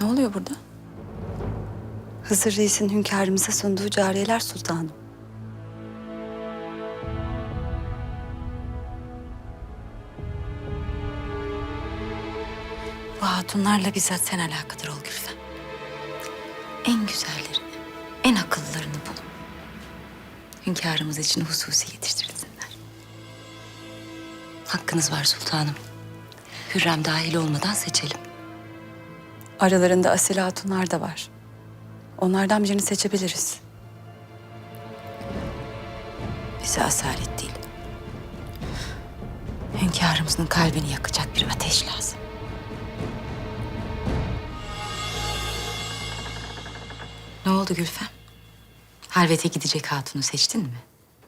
Ne oluyor burada? Hızır Reis'in hünkârımıza sunduğu cariyeler sultanım. Bu hatunlarla bizzat sen alakadar ol Gülfem. En güzellerini, en akıllılarını bul. Hünkârımız için hususi yetiştirilsinler. Hakkınız var sultanım. Hürrem dahil olmadan seçelim. Aralarında asil hatunlar da var. Onlardan birini seçebiliriz. Bize asalet değil. Hünkârımızın kalbini yakacak bir ateş lazım. Ne oldu Gülfem? Halvete gidecek hatunu seçtin mi?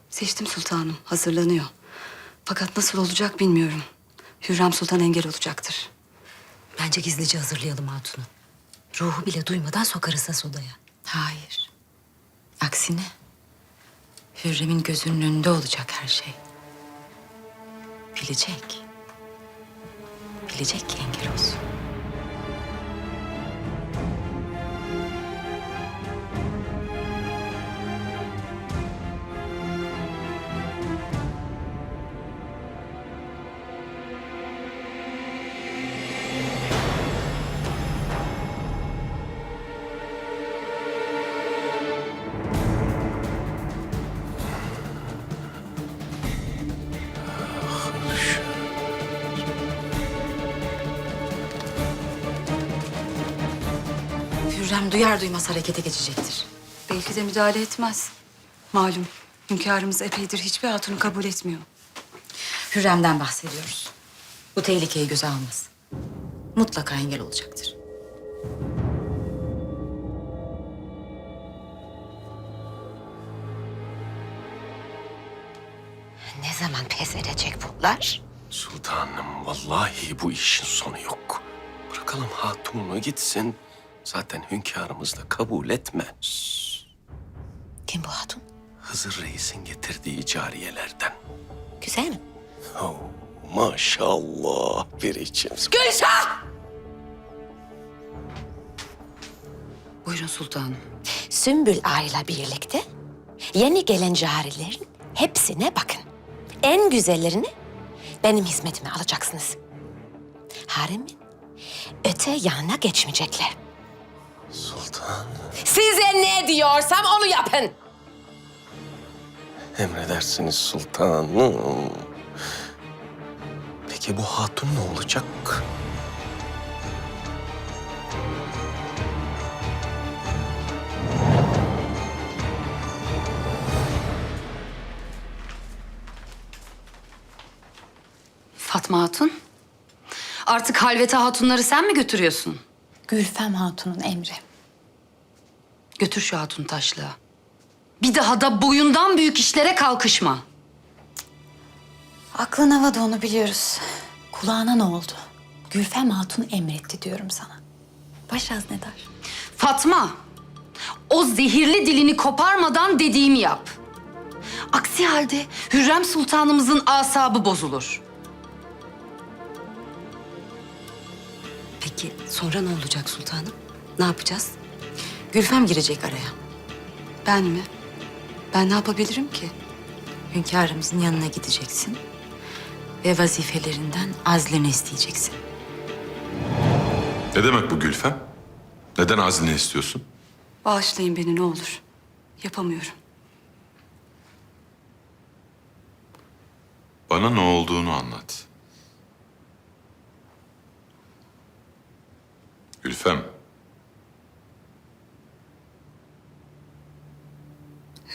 Seçtim sultanım, hazırlanıyor. Fakat nasıl olacak bilmiyorum. Hürrem Sultan engel olacaktır. Bence gizlice hazırlayalım hatunu. Ruhu bile duymadan sokarız has odaya. Hayır. Aksine Hürrem'in gözünün önünde olacak her şey. Bilecek. Bilecek ki engel olsun. Hürrem duyar duymaz harekete geçecektir. Belki de müdahale etmez. Malum hünkârımız epeydir hiçbir hatunu kabul etmiyor. Hürrem'den bahsediyoruz. Bu tehlikeyi göze almaz. Mutlaka engel olacaktır. Ne zaman pes edecek bunlar? Sultanım vallahi bu işin sonu yok. Bırakalım hatunu gitsin. Zaten hünkârımız da kabul etmez. Kim bu hatun? Hızır Reis'in getirdiği cariyelerden. Güzel mi? Oh, maşallah bir içim. Gülşah! Buyurun sultanım. Sümbül Ağa'yla birlikte yeni gelen carilerin hepsine bakın. En güzellerini benim hizmetime alacaksınız. Haremin öte yanına geçmeyecekler. Sultan Size ne diyorsam onu yapın. emredersiniz sultanım. Peki bu hatun ne olacak? Fatma Hatun. Artık halvete hatunları sen mi götürüyorsun? Gülfem Hatun'un emri. Götür şu hatun taşlığa. Bir daha da boyundan büyük işlere kalkışma. Aklın havada onu biliyoruz. Kulağına ne oldu? Gülfem Hatun emretti diyorum sana. Baş haznedar. Fatma, o zehirli dilini koparmadan dediğimi yap. Aksi halde Hürrem Sultanımızın asabı bozulur. Peki sonra ne olacak sultanım? Ne yapacağız? Gülfem girecek araya. Ben mi? Ben ne yapabilirim ki? Hünkârımızın yanına gideceksin. Ve vazifelerinden azlini isteyeceksin. Ne demek bu Gülfem? Neden hazine istiyorsun? Bağışlayın beni ne olur. Yapamıyorum. Bana ne olduğunu anlat. Gülfem,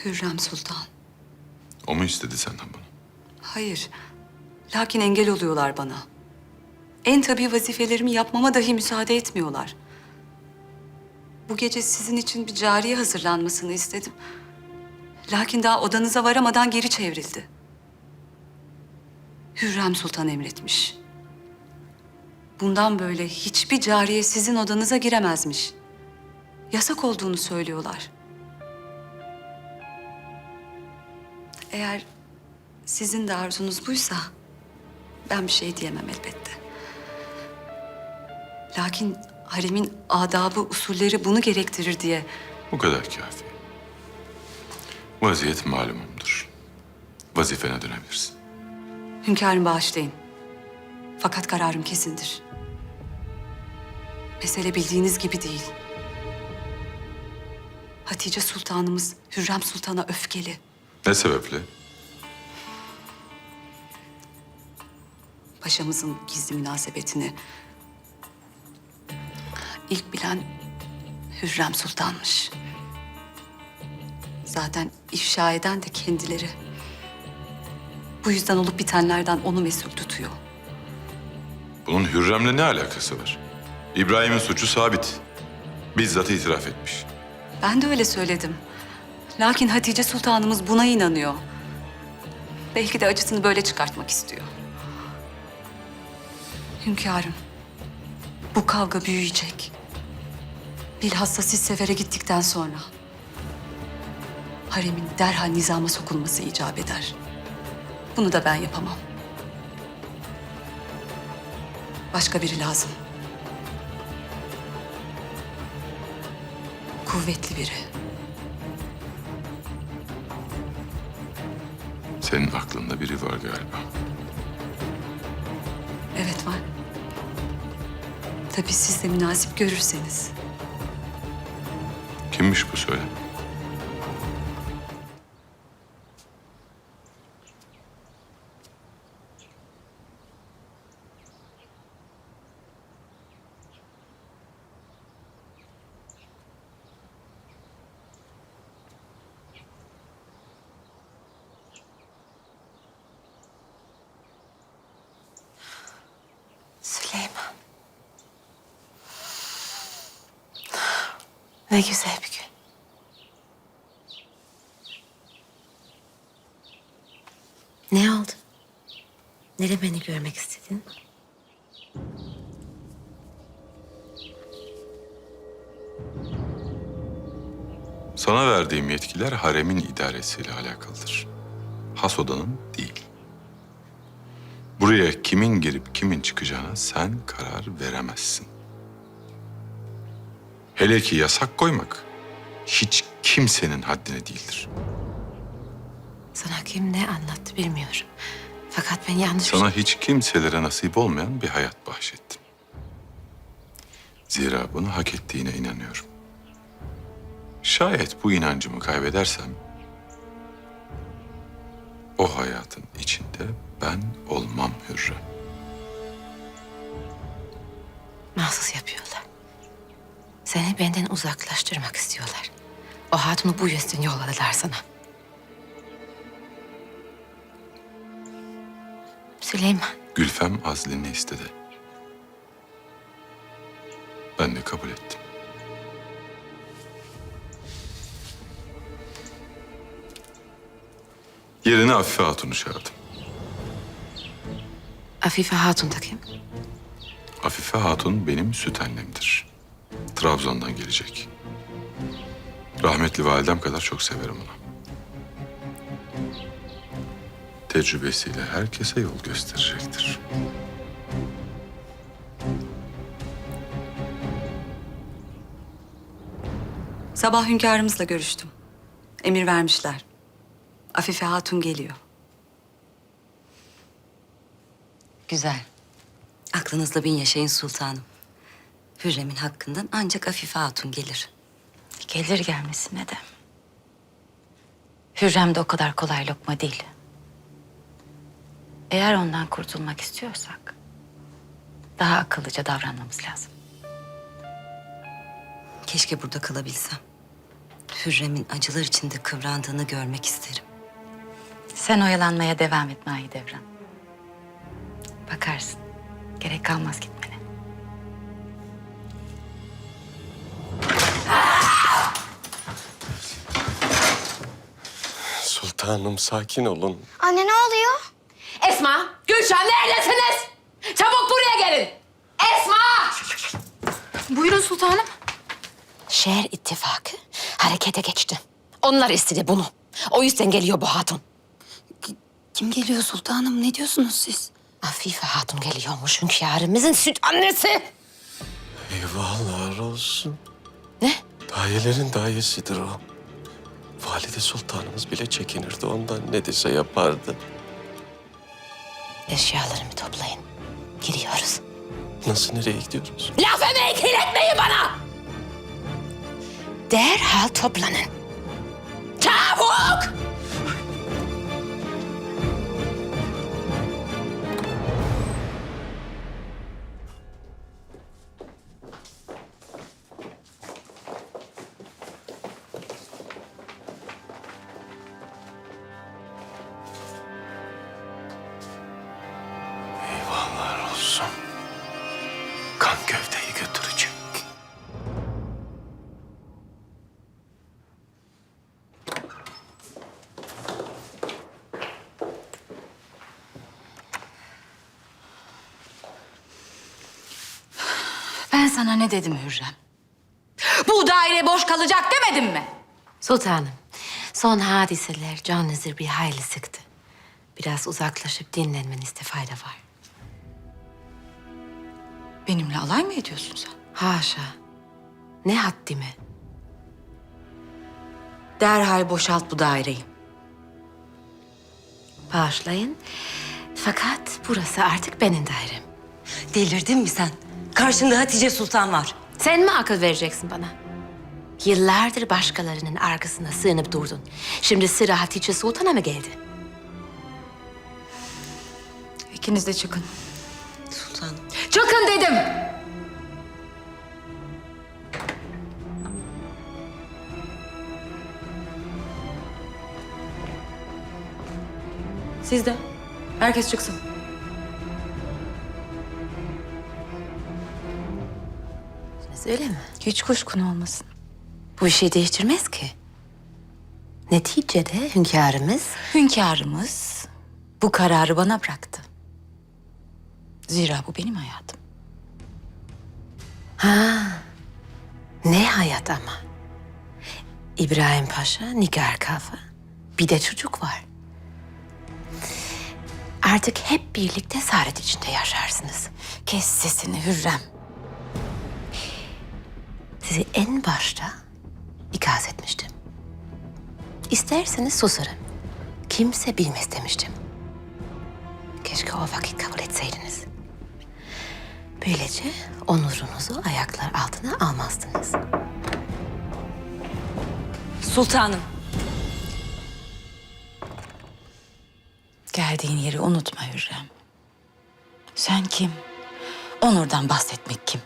Hürrem Sultan. o mu istedi senden bunu? Hayır. Lakin engel oluyorlar bana. En tabii vazifelerimi yapmama dahi müsaade etmiyorlar. Bu gece sizin için bir cariye hazırlanmasını istedim. Lakin daha odanıza varamadan geri çevrildi. Hürrem Sultan emretmiş. Bundan böyle hiçbir cariye sizin odanıza giremezmiş. Yasak olduğunu söylüyorlar. Eğer sizin de arzunuz buysa ben bir şey diyemem elbette. Lakin haremin adabı, usulleri bunu gerektirir diye. Bu kadar kafi. Vaziyet malumumdur. Vazifene dönebilirsin. Hünkârım bağışlayın. Fakat kararım kesindir. Mesele bildiğiniz gibi değil. Hatice Sultanımız Hürrem Sultan'a öfkeli. Ne sebeple? Paşamızın gizli münasebetini ilk bilen Hürrem Sultan'mış. Zaten ifşa eden de kendileri. Bu yüzden olup bitenlerden onu mesul tutuyor. Bunun Hürrem'le ne alakası var? İbrahim'in suçu sabit. Bizzat itiraf etmiş. Ben de öyle söyledim. Lakin Hatice Sultanımız buna inanıyor. Belki de acısını böyle çıkartmak istiyor. Hünkârım, bu kavga büyüyecek. Bilhassa siz sefere gittikten sonra. Haremin derhal nizama sokulması icap eder. Bunu da ben yapamam. Başka biri lazım. Kuvvetli biri. Senin aklında biri var galiba. Evet var. Tabii siz de münasip görürseniz. Kimmiş bu söyle? Süleyman. Ne güzel bir gün. Ne oldu? Nere beni görmek istedin? Sana verdiğim yetkiler haremin idaresiyle alakalıdır. Has odanın değil. Buraya kimin girip kimin çıkacağına sen karar veremezsin. Hele ki yasak koymak hiç kimsenin haddine değildir. Sana kim ne anlattı bilmiyorum. Fakat ben yanlış... Sana hiç kimselere nasip olmayan bir hayat bahşettim. Zira bunu hak ettiğine inanıyorum. Şayet bu inancımı kaybedersem... ...o hayatın içinde ben olmam Hürrem. Mahsus yapıyorlar. Seni benden uzaklaştırmak istiyorlar. O hatunu bu yüzden yolladılar sana. Süleyman, Gülfem azlini istedi. Ben de kabul ettim. Yerine Afife Hatun'u çağırdım. Afife Hatun da kim? Afife Hatun benim süt annemdir. Trabzon'dan gelecek. Rahmetli validem kadar çok severim onu. Tecrübesiyle herkese yol gösterecektir. Sabah hünkârımızla görüştüm. Emir vermişler. Afife Hatun geliyor. Güzel. Aklınızda bin yaşayın sultanım. Hürrem'in hakkından ancak Afife Hatun gelir. Gelir gelmesine de. Hürrem de o kadar kolay lokma değil. Eğer ondan kurtulmak istiyorsak... ...daha akıllıca davranmamız lazım. Keşke burada kalabilsem. Hürrem'in acılar içinde kıvrandığını görmek isterim. Sen oyalanmaya devam et Mahidevran. Bakarsın. Gerek kalmaz gitmene. Sultanım sakin olun. Anne ne oluyor? Esma, Gülşen neredesiniz? Çabuk buraya gelin. Esma! Buyurun sultanım. Şehir ittifakı harekete geçti. Onlar istedi bunu. O yüzden geliyor bu hatun. Kim geliyor sultanım? Ne diyorsunuz siz? Afife hatun geliyormuş hünkârımızın süt annesi. Eyvahlar olsun. Ne? Dayelerin dayesidir o. Valide Sultanımız bile çekinirdi ondan. Ne dese yapardı. Eşyalarımı toplayın. Gidiyoruz. Nasıl nereye gidiyoruz? Laf emeği kirletmeyin bana! Derhal toplanın. Çabuk! Sana ne dedim Hürrem? Bu daire boş kalacak demedim mi? Sultanım, son hadiseler canınızı bir hayli sıktı. Biraz uzaklaşıp dinlenmenizde fayda var. Benimle alay mı ediyorsun sen? Haşa. Ne haddime. Derhal boşalt bu daireyi. Bağışlayın. Fakat burası artık benim dairem. Delirdin mi sen? Karşında Hatice Sultan var. Sen mi akıl vereceksin bana? Yıllardır başkalarının arkasına sığınıp durdun. Şimdi sıra Hatice Sultan'a mı geldi? İkiniz de çıkın. Sultanım. Çıkın dedim. Siz de. Herkes çıksın. Siz öyle mi? Hiç kuşkun olmasın. Bu şey değiştirmez ki. Neticede hünkârımız Hünkârımız bu kararı bana bıraktı. Zira bu benim hayatım. ne hayat ama. İbrahim Paşa, Nigar Kafa, bir de çocuk var. Artık hep birlikte saadet içinde yaşarsınız. Kes sesini Hürrem. Sizi en başta ikaz etmiştim. İsterseniz susarım. Kimse bilmez demiştim. Keşke o vakit kabul etseydiniz. Böylece onurunuzu ayaklar altına almazdınız. Sultanım. Geldiğin yeri unutma Hürrem. Sen kim? Onurdan bahsetmek kim?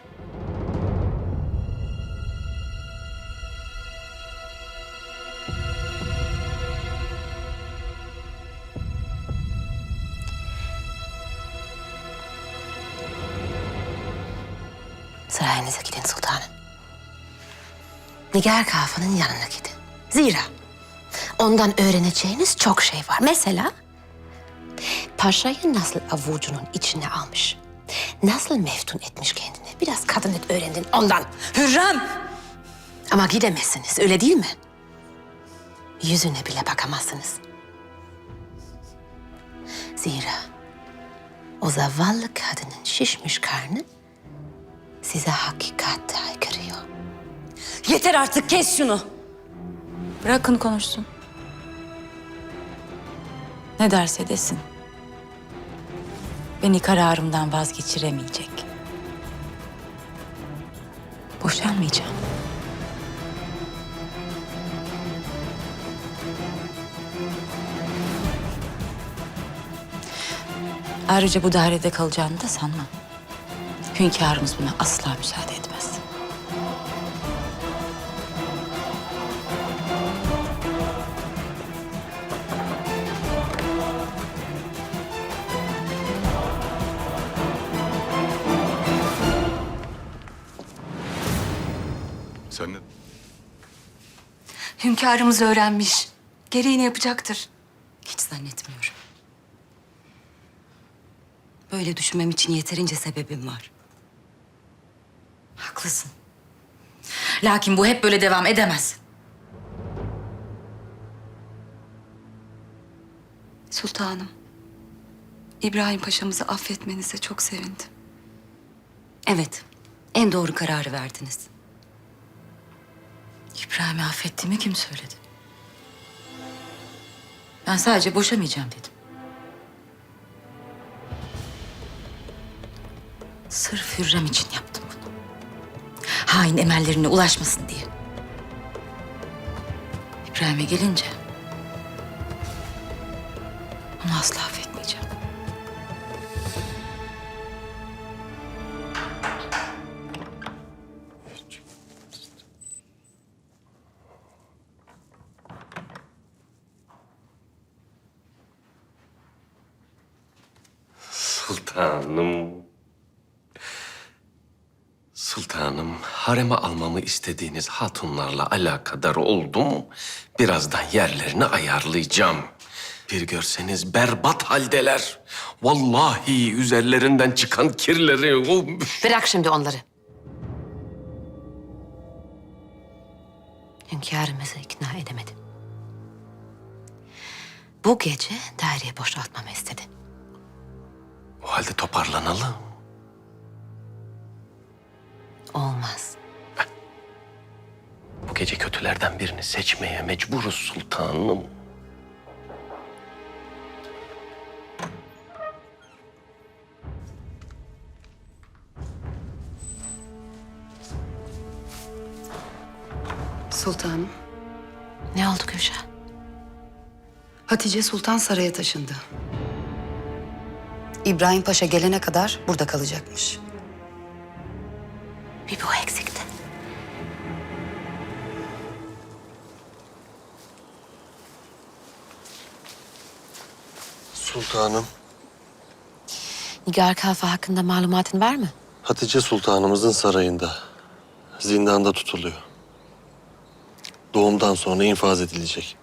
Nigar Kafa'nın yanına gidin. Zira ondan öğreneceğiniz çok şey var. Mesela paşayı nasıl avucunun içine almış. Nasıl meftun etmiş kendini. Biraz kadınlık öğrendin ondan. Hürrem! Ama gidemezsiniz öyle değil mi? Yüzüne bile bakamazsınız. Zira o zavallı kadının şişmiş karnı size hakikat haykırıyor. Yeter artık kes şunu. Bırakın konuşsun. Ne derse desin. Beni kararımdan vazgeçiremeyecek. Boşanmayacağım. Ayrıca bu dairede kalacağını da sanmam. Hünkârımız buna asla müsaade etmez. Hünkârımız öğrenmiş. Gereğini yapacaktır. Hiç zannetmiyorum. Böyle düşünmem için yeterince sebebim var. Haklısın. Lakin bu hep böyle devam edemez. Sultanım. İbrahim Paşa'mızı affetmenize çok sevindim. Evet. En doğru kararı verdiniz. İbrahim'i affettiğimi kim söyledi? Ben sadece boşamayacağım dedim. Sırf Hürrem için yaptım bunu. Hain emellerine ulaşmasın diye. İbrahim'e gelince... ...onu asla affetmeyeceğim. Sultanım. Sultanım, hareme almamı istediğiniz hatunlarla alakadar oldum. Birazdan yerlerini ayarlayacağım. Bir görseniz berbat haldeler. Vallahi üzerlerinden çıkan kirleri... Bırak şimdi onları. Hünkârımızı ikna edemedim. Bu gece daireyi boşaltmamı istedi. O halde toparlanalım. Olmaz. Bu gece kötülerden birini seçmeye mecburuz sultanım. Sultanım, Ne oldu Gülşah? Hatice Sultan saraya taşındı. İbrahim Paşa gelene kadar burada kalacakmış. Bir bu eksikti. Sultanım, Nigar Kalfa hakkında malumatın var mı? Hatice Sultanımızın sarayında. Zindanda tutuluyor. Doğumdan sonra infaz edilecek.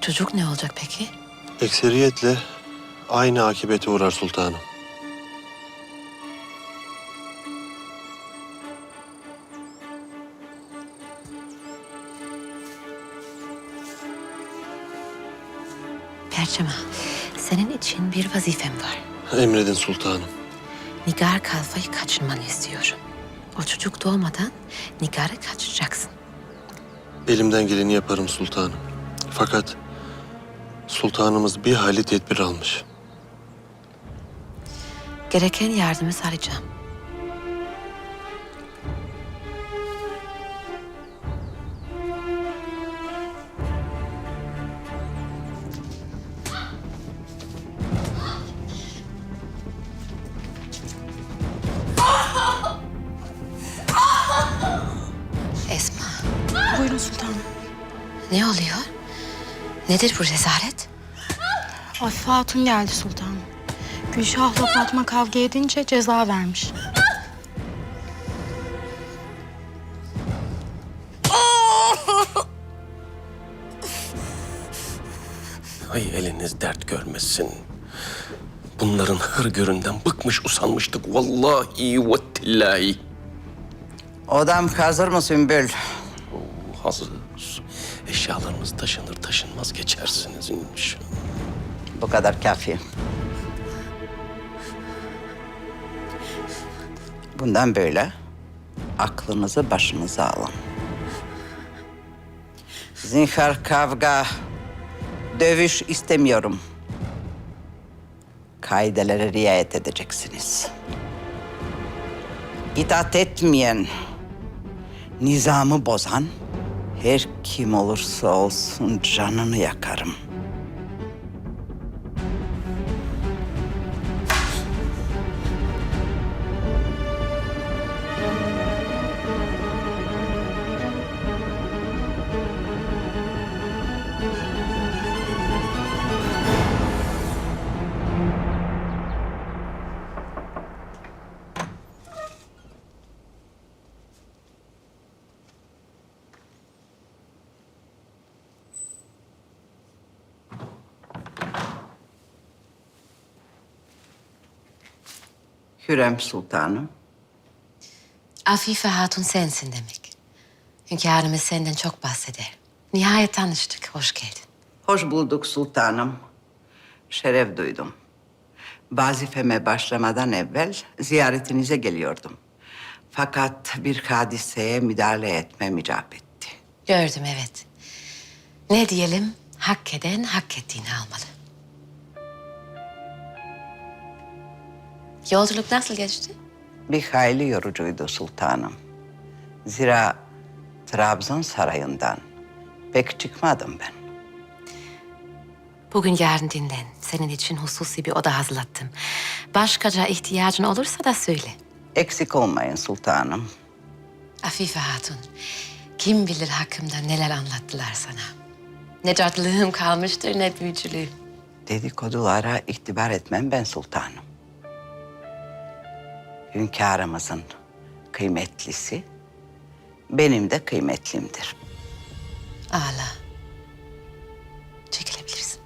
Çocuk ne olacak peki? Ekseriyetle aynı akibete uğrar sultanım. Perçema, senin için bir vazifem var. Emredin sultanım. Nigar Kalfa'yı kaçırmanı istiyorum. O çocuk doğmadan Nigar'ı kaçıracaksın. Elimden geleni yaparım sultanım. Fakat sultanımız bir hali tedbir almış. Gereken yardımı sağlayacağım. Esma, Buyurun sultanım. ne oluyor? Nedir bu rezalet? Afife Hatun geldi sultanım. Gülşah'la Fatma kavga edince ceza vermiş. Ay eliniz dert görmesin. Bunların hırgüründen bıkmış usanmıştık. Vallahi ve tillahi. Odam hazır mı Sümbül? Hazır. Eşyalarımız taşınır taşınmaz geçersiniz inşallah. Bu kadar kafi. Bundan böyle aklınızı başınıza alın. Zinhar kavga, dövüş istemiyorum. Kaidelere riayet edeceksiniz. İtaat etmeyen, nizamı bozan her kim olursa olsun canını yakarım. Hürrem Sultanım. Afife Hatun sensin demek. Hünkârımız senden çok bahseder. Nihayet tanıştık. Hoş geldin. Hoş bulduk sultanım. Şeref duydum. Vazifeme başlamadan evvel ziyaretinize geliyordum. Fakat bir hadiseye müdahale etmem icap etti. Gördüm evet. Ne diyelim? Hak eden hak ettiğini almalı. Yolculuk nasıl geçti? Bir hayli yorucuydu sultanım. Zira Trabzon sarayından pek çıkmadım ben. Bugün yarın dinlen. Senin için hususi bir oda hazırlattım. Başkaca ihtiyacın olursa da söyle. Eksik olmayın sultanım. Afife Hatun, kim bilir hakkımda neler anlattılar sana. Ne cadılığım kalmıştır ne büyücülüğüm. Dedikodulara itibar etmem ben sultanım. Hünkârımızın kıymetlisi benim de kıymetlimdir. Ağla. Çekilebilirsin.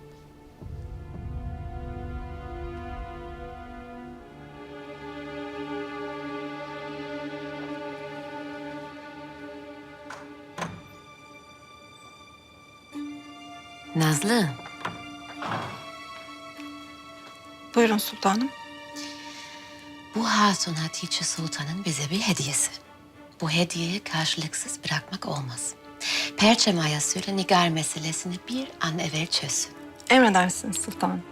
Nazlı, Buyurun sultanım. Bu Hatun Hatice Sultan'ın bize bir hediyesi. Bu hediyeyi karşılıksız bırakmak olmaz. Perçem Ay'a söyle Nigar meselesini bir an evvel çözsün. Emredersiniz sultanım.